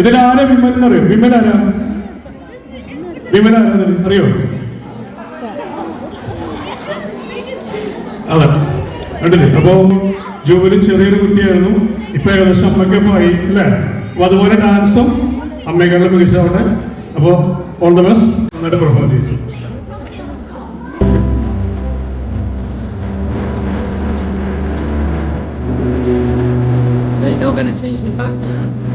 ഇതിലാരെ women എന്നറിയോ women ആരാ? Women ആരാ അറിയോ? അതെ. കണ്ടില്ലേ? അപ്പോ ജോലി ചെറിയൊരു കുട്ടിയായിരുന്നു. ഇപ്പൊ ഏകദേശം അമ്മയ്ക്ക് പോയി അല്ലെ? അപ്പൊ അതുപോലെ ഡാൻസും അമ്മയെക്കാളും മികച്ചവട്ടെ അപ്പോ ഓൾ ദ ബെസ്റ്റ് നന്നായിട്ട് പെർഫോം ചെയ്തു. They're not going to change the background.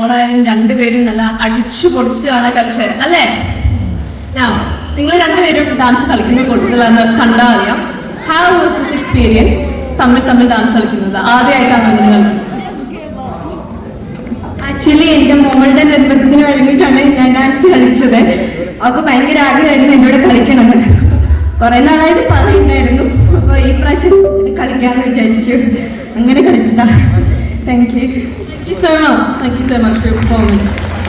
മോളായാലും രണ്ടുപേരും നല്ല അടിച്ചു പൊടിച്ചാണ് കളിച്ചത് അല്ലേ? നിങ്ങൾ രണ്ടുപേരും ഡാൻസ് കളിക്കുന്ന കൊടുത്തതാണ് കണ്ടാൽ അറിയാം. ഹാവ് വാസ് ദിസ് എക്സ്പീരിയൻസ് തമ്മിൽ തമ്മിൽ ഡാൻസ് കളിക്കുന്നത്. ആദ്യമായിട്ടാണ് അങ്ങനെ കളിക്കുന്നത്? ആക്ച്വലി എന്റെ മോളുടെ നിർബന്ധത്തിന് വേണ്ടിയിട്ടാണ് ഞാൻ ഡാൻസ് കളിച്ചത്. അവൾക്ക് ഭയങ്കര ആഗ്രഹമായിരുന്നു എന്നോട് കളിക്കണമെന്ന്. കുറെ നാളായിട്ട് പറയുന്നുണ്ടായിരുന്നു. അപ്പൊ ഈ പ്രാവശ്യം കളിക്കാന്ന് വിചാരിച്ചു. അങ്ങനെ കളിച്ചതാ. Thank you. Thank you so much. Thank you so much for your performance.